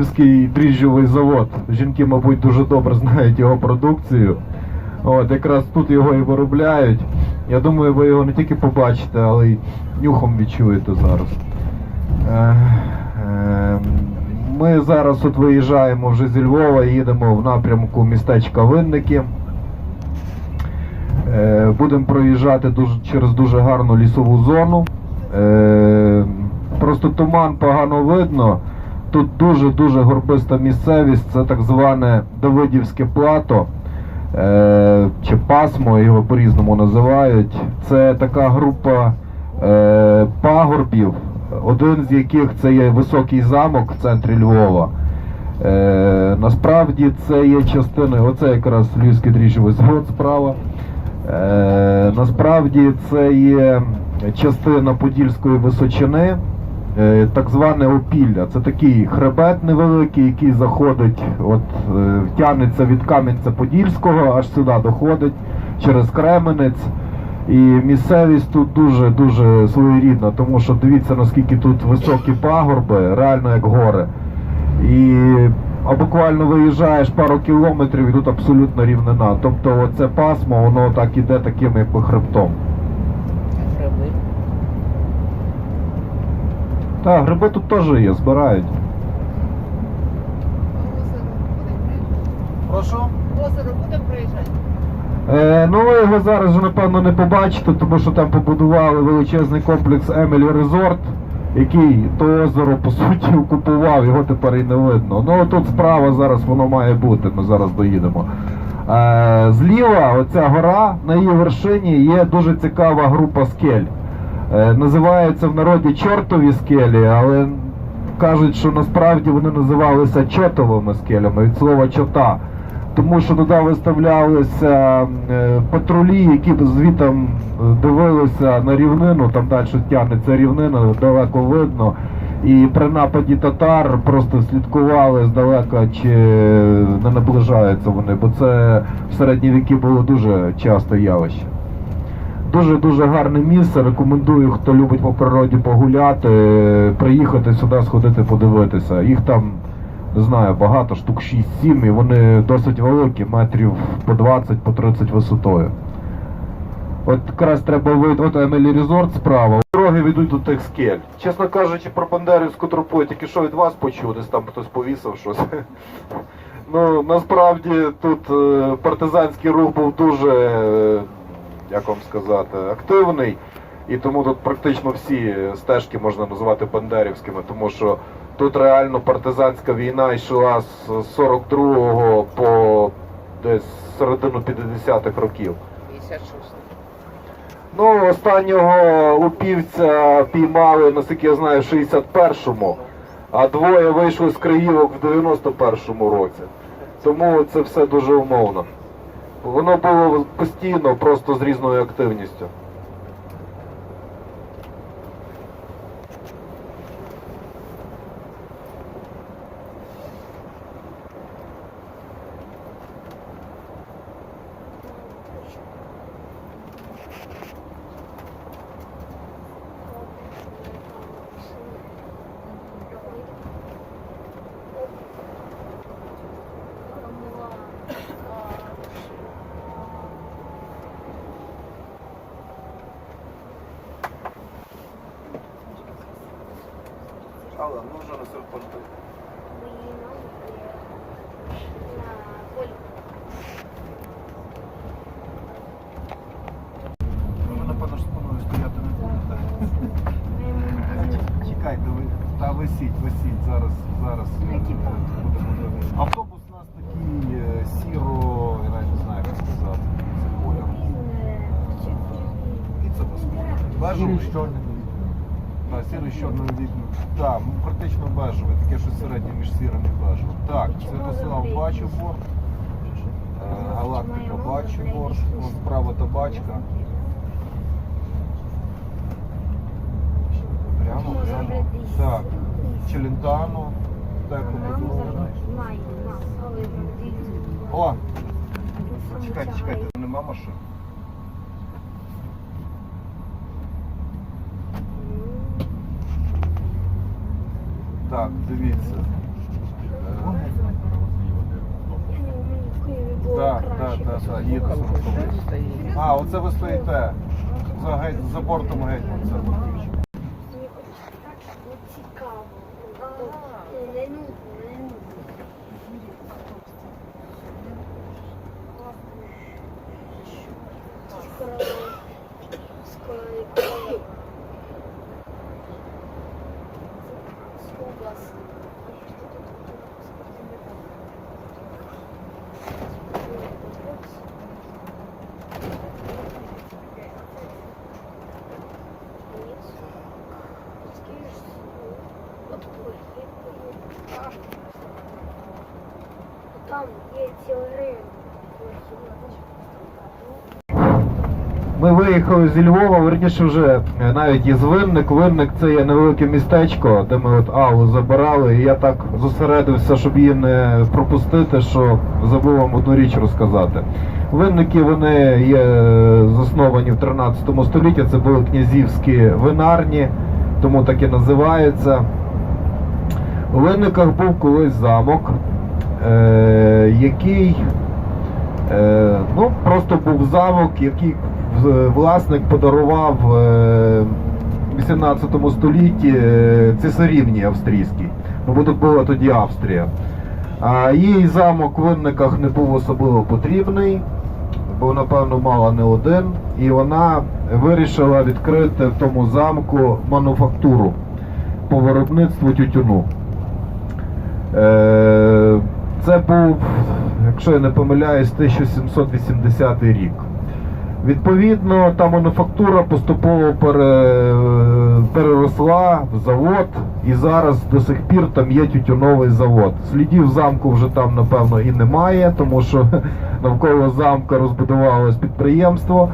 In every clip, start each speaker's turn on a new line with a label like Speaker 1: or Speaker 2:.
Speaker 1: Київський дріжджовий завод. Жінки, мабуть, дуже добре знають його продукцію. От, якраз тут його і виробляють. Я думаю, ви його не тільки побачите, але й нюхом відчуєте зараз. Е, е, Ми зараз от виїжджаємо вже зі Львова, їдемо в напрямку містечка Винники. Е, Будемо проїжджати через дуже гарну лісову зону. Просто туман погано видно. Тут дуже-дуже горбиста місцевість, це так зване Давидівське плато. Е, чи пасмо його по-різному називають. Це така група е, пагорбів, один з яких це є високий замок в центрі Львова. Е, насправді це є частиною, оце якраз Львівський дріжджовий завод справа. Е, насправді це є частина Подільської височини, так зване опілля. Це такий хребет невеликий, який заходить, от е, тягнеться від Кам'янця-Подільського, аж сюди доходить через Кременець. І місцевість тут дуже дуже своєрідна, тому що дивіться наскільки тут високі пагорби, реально як гори. І а буквально виїжджаєш пару кілометрів і тут абсолютно рівнина. Тобто оце пасмо, воно так іде таким якби хребтом.
Speaker 2: Гриби.
Speaker 1: Так, гриби тут теж є, збирають.
Speaker 2: Прошу?
Speaker 3: Озеро будемо приїжджати?
Speaker 1: Е, ну ви його зараз вже напевно не побачите, тому що там побудували величезний комплекс Емелі Резорт, який то озеро по суті окупував, його тепер і не видно. Ну тут справа зараз воно має бути, ми зараз доїдемо. Е, зліва, оця гора, на її вершині є дуже цікава група скель. Е, називаються в народі чортові скелі, але кажуть, що насправді вони називалися чотовими скелями від слова чота. Тому що туди виставлялися е, патрулі, які звітом е, дивилися на рівнину, там далі тягнеться рівнина, далеко видно. І при нападі татар просто слідкували здалека, чи не наближаються вони, бо це в середні віки було дуже часто явище. Дуже-дуже гарне місце. Рекомендую, хто любить по природі погуляти, приїхати сюди, сходити, подивитися. Їх там, не знаю, багато, штук 6-7, і вони досить великі, метрів по 20, по 30 висотою. От якраз треба вийти, от Емелі Резорт справа. Дороги ведуть до тих скель. Чесно кажучи, про Бандерівську тропу я тільки що від вас почув, десь там хтось повісив щось. Ну, насправді тут е, партизанський рух був дуже, е, як вам сказати, активний. І тому тут практично всі стежки можна назвати бандерівськими, тому що тут реально партизанська війна йшла з 42-го по десь середину 50-х років.
Speaker 2: 56-го.
Speaker 1: Ну, останнього упівця піймали, наскільки я знаю, в 61-му, а двоє вийшли з Криївок в 91-му році. Тому це все дуже умовно. Воно було постійно, просто з різною активністю. Але нужно на серпанти. Ви, напевно, спиною стояти не будете. Чекайте, ви та висіть, висіть. Зараз, зараз е, будемо. Автобус у нас такий е, сіро, я навіть не знаю, як сказати. Це колір. І це без кольору. Так, сірий з чорним вікном. Так, ну, практично бежеве, таке щось середнє між сірим і бежевим. Так, Святослав бачу борт. Е, Галактика бачу борт. Вон справа табачка. Прямо, прямо. Так, Челентано. Так, О! Чекайте, чекайте, нема машин. Так, дивіться. Так, так,
Speaker 2: так,
Speaker 1: так,
Speaker 2: їду.
Speaker 1: А, оце ви стоїте. За, геть, за бортом
Speaker 4: гетьманця. Цікаво.
Speaker 1: Ми виїхали зі Львова, верніше вже е, навіть із Винник. Винник це є невелике містечко, де ми от Аллу забирали. І я так зосередився, щоб її не пропустити, що забув вам одну річ розказати. Винники вони є е, засновані в 13 столітті. Це були князівські винарні, тому так і називаються. У Винниках був колись замок, е, який Е, ну, просто був замок, який власник подарував е, в 18 столітті е, цесарівні австрійській. Ну, бо тут була тоді Австрія. А їй замок в винниках не був особливо потрібний, бо, напевно, мала не один. І вона вирішила відкрити в тому замку мануфактуру по виробництву тютюну. Е, Це був, якщо я не помиляюсь, 1780 рік. Відповідно, та мануфактура поступово переросла в завод, і зараз до сих пір там є тютюновий завод. Слідів замку вже там, напевно, і немає, тому що навколо замка розбудувалось підприємство.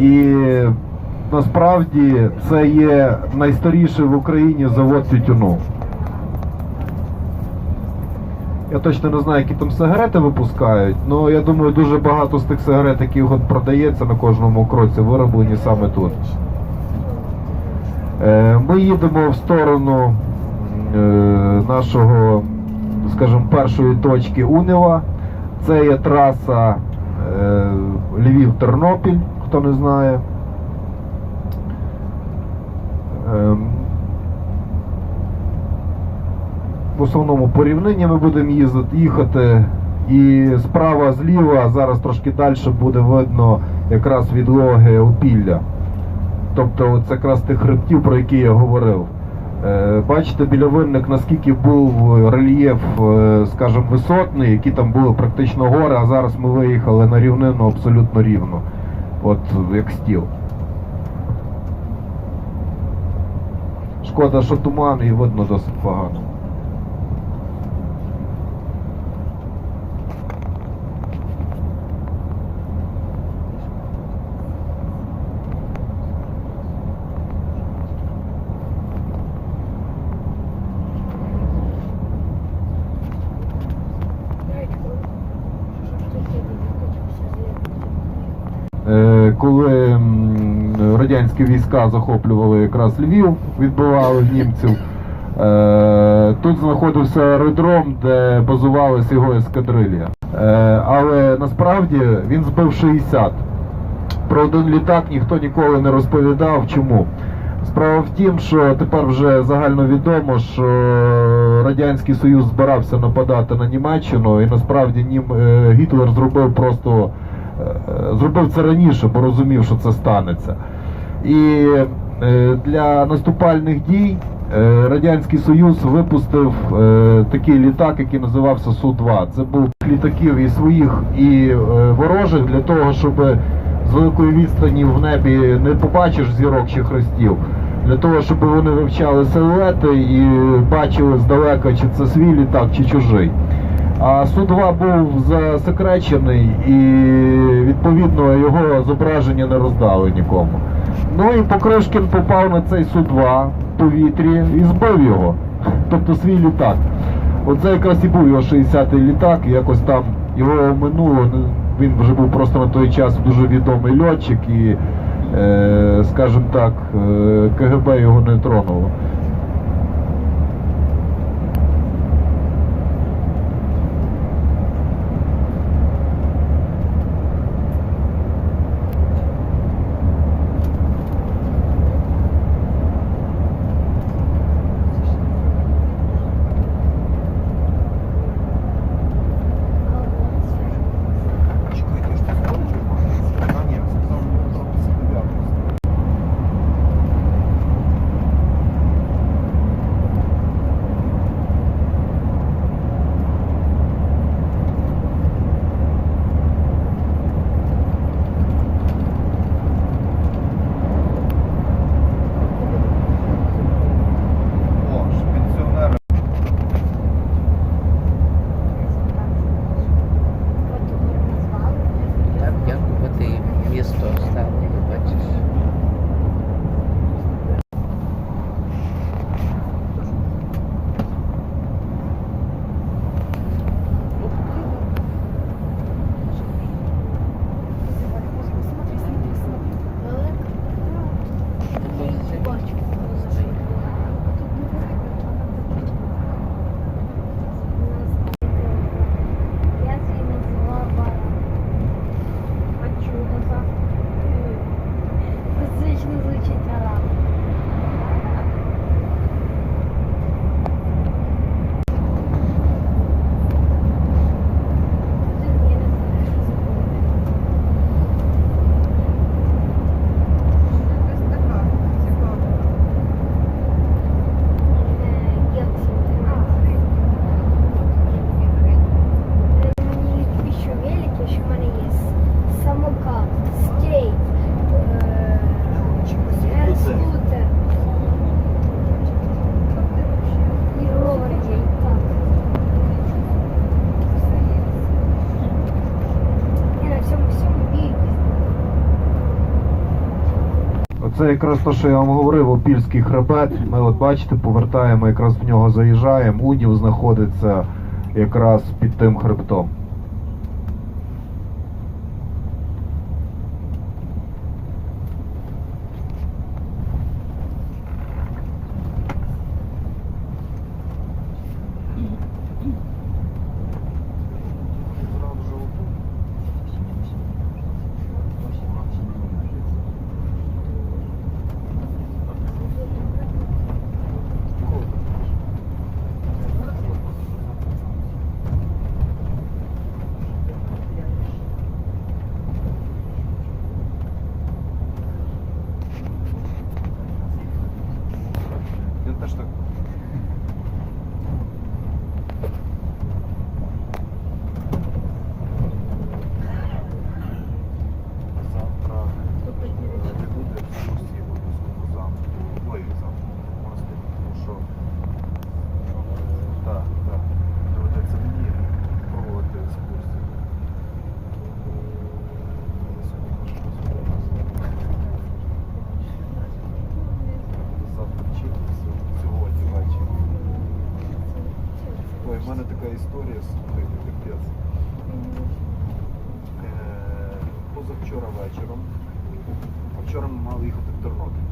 Speaker 1: І насправді це є найстаріший в Україні завод тютюну. Я точно не знаю, які там сигарети випускають, але я думаю, дуже багато з тих сигарет, які от продається на кожному кроці, вироблені саме тут. Е, Ми їдемо в сторону е, нашого, скажімо, першої точки Унева. Це є траса е, Львів-Тернопіль, хто не знає. В основному по ми будемо їздити, їхати. І справа зліва, зараз трошки далі буде видно якраз відлоги опілля. Тобто це якраз тих хребтів, про які я говорив. Е, Бачите, біля винник, наскільки був рельєф, е, скажімо, висотний, які там були практично гори, а зараз ми виїхали на рівнину абсолютно рівно. От як стіл. Шкода, що туман і видно досить погано. Е, радянські війська захоплювали якраз Львів, відбивали німців. е, Тут знаходився аеродром, де базувалась його ескадрилья. Е, Але насправді він збив 60. Про один літак ніхто ніколи не розповідав. Чому? Справа в тім, що тепер вже загальновідомо, що Радянський Союз збирався нападати на Німеччину, і насправді е, Гітлер зробив просто зробив це раніше, бо розумів, що це станеться. І е, для наступальних дій е, Радянський Союз випустив е, такий літак, який називався Су-2. Це був літаків і своїх, і ворожих для того, щоб з великої відстані в небі не побачиш зірок чи хрестів. Для того, щоб вони вивчали силуети і бачили здалека, чи це свій літак, чи чужий. А Су-2 був засекречений і відповідно його зображення не роздали нікому. Ну і Покришкін попав на цей Су-2 в повітрі і збив його. Тобто свій літак. Оце якраз і був його 60-й літак, і якось там його минуло. Він вже був просто на той час дуже відомий льотчик і, е, скажімо так, е, КГБ його не тронуло. Це якраз те, що я вам говорив, опільський хребет. Ми от бачите, повертаємо, якраз в нього заїжджаємо. Унів знаходиться якраз під тим хребтом. Я теж так. Завтра не буде екскурсії в обов'язково замку. Ой, замку, монастир, тому що е, так, так, доведеться мені проводити екскурсію. Завтра вчитися сьогодні ввечері. Ой, в мене така історія слухайте, капець. Е, Позавчора вечором. Вчора ми мали їхати в Тернопіль.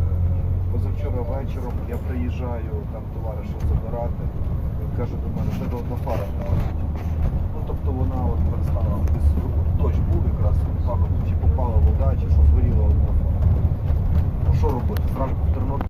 Speaker 1: Е, Позавчора вечором я приїжджаю там товариша забирати. Він каже до мене, тебе одна фара. Ну тобто вона от перестала десь дощ був якраз, чи попала вода, чи що згоріла одна фара. Ну що робити? Зранку в Тернопіль